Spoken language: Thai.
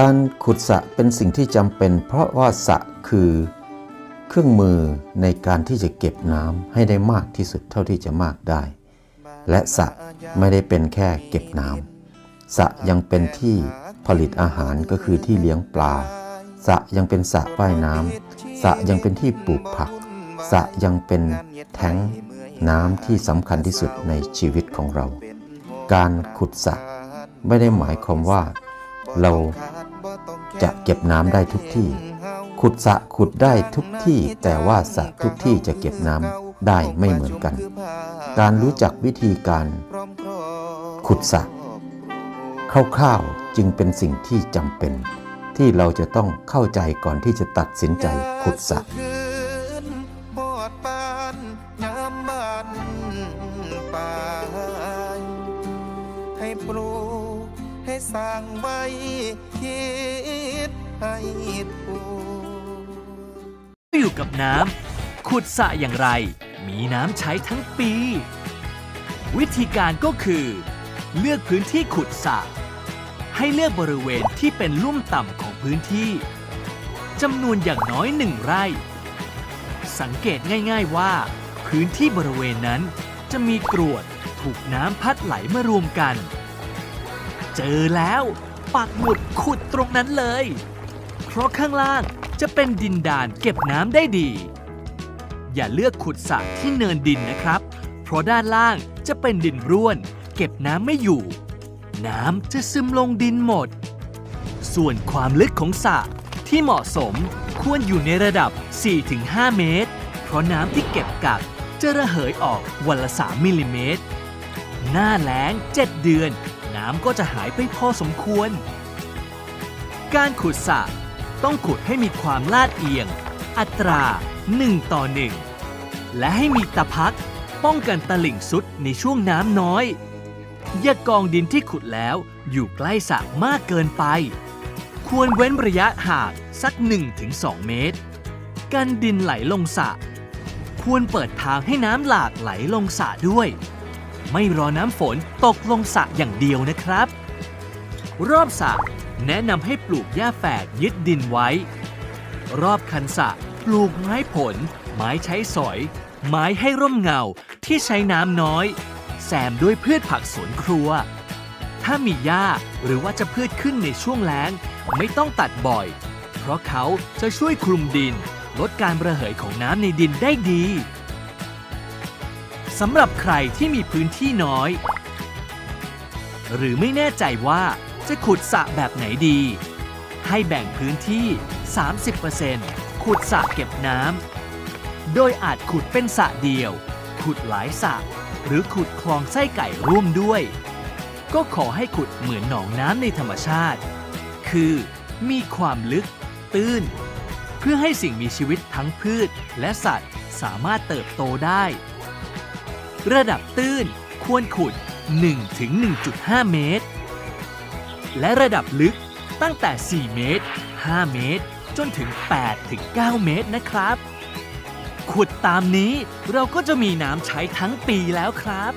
การขุดสระเป็นสิ่งที่จำเป็น เพราะว่าสระคือเครื่องมือในการที่จะเก็บน้ำให้ได้มากที่สุดเท่าที่จะมากได้ และสระไม่ได้เป็นแค่เก็บน้ำสระยังเป็นที่ผลิตอาหารก็คือที่เลี้ยงปลาสระยังเป็นสระว่ายน้ำสระยังเป็นที่ปลูกผักสระยังเป็นแท้งน้ำที่สำคัญที่สุดในชีวิตของเรา การขุดสระไม่ได้หมายความว่าเรา จะเก็บน้ำได้ทุกที่ ขุดสระขุดได้ทุกที่ แต่ว่าสระทุกที่จะเก็บน้ำได้ไม่เหมือนกัน การรู้จักวิธีการขุดสระคร่าวๆจึงเป็นสิ่งที่จำเป็น ที่เราจะต้องเข้าใจก่อนที่จะตัดสินใจขุดสระให้ปลู ให้สร้างไว้คิดให้ถูกอยู่กับน้ำขุดสระอย่างไร มีน้ำใช้ทั้งปี วิธีการก็คือ เลือกพื้นที่ขุดสระให้เลือกบริเวณที่เป็นลุ่มต่ำของพื้นที่จำนวนอย่างน้อยหนึ่งไร่ สังเกตง่ายๆว่า พื้นที่บริเวณนั้นจะมีกรวดถูกน้ำพัดไหลมารวมกัน เจอแล้ว ปักหมุดขุดตรงนั้นเลย เพราะข้างล่างจะเป็นดินดานเก็บน้ำได้ดี อย่าเลือกขุดสระที่เนินดินนะครับ เพราะด้านล่างจะเป็นดินร่วน เก็บน้ำไม่อยู่ น้ำจะซึมลงดินหมด ส่วนความลึกของสระที่เหมาะสมควรอยู่ในระดับ 4-5 เมตร เพราะน้ำที่เก็บกักจะระเหยออกวันละ 3 มิลลิเมตร หน้าแล้ง 7 เดือน น้ำก็จะหายไปพอสมควร การขุดสระต้องขุดให้มีความลาดเอียง อัตรา 1 ต่อ 1 และให้มีตะพักป้องกันตลิ่งสุดในช่วงน้ำน้อย อย่ากองดินที่ขุดแล้วอยู่ใกล้สระมากเกินไป ควรเว้นระยะห่างสัก 1-2 เมตร กันดินไหลลงสระควรเปิดทางให้น้ำหลากไหลลงสระด้วย ไม่รอน้ำฝนตกลงสระอย่างเดียวนะครับ รอบสระแนะนำให้ปลูกหญ้าแฝกยึดดินไว้ รอบคันสระปลูกไม้ผล ไม้ใช้สอย ไม้ให้ร่มเงาที่ใช้น้ำน้อย แซมด้วยพืชผักสวนครัว ถ้ามีหญ้าหรือว่าจะพืชขึ้นในช่วงแล้ง ไม่ต้องตัดบ่อย เพราะเขาจะช่วยคลุมดิน ลดการระเหยของน้ำในดินได้ดี สำหรับใครที่มีพื้นที่น้อย หรือไม่แน่ใจว่าจะขุดสระแบบไหนดี ให้แบ่งพื้นที่ 30%ขุดสระเก็บน้ำ โดยอาจขุดเป็นสระเดียว ขุดหลายสระหรือขุดคลองไส้ไก่ร่วมด้วย ก็ขอให้ขุดเหมือนหนองน้ำในธรรมชาติ คือ มีความลึก ตื้น เพื่อให้สิ่งมีชีวิตทั้งพืชและสัตว์สามารถเติบโตได้ ระดับตื้นควรขุด 1-1.5 เมตร และระดับลึกตั้งแต่ 4 เมตร 5 เมตร จนถึง 8-9 เมตรนะครับ ขุดตามนี้เราก็จะมีน้ำใช้ทั้งปีแล้วครับ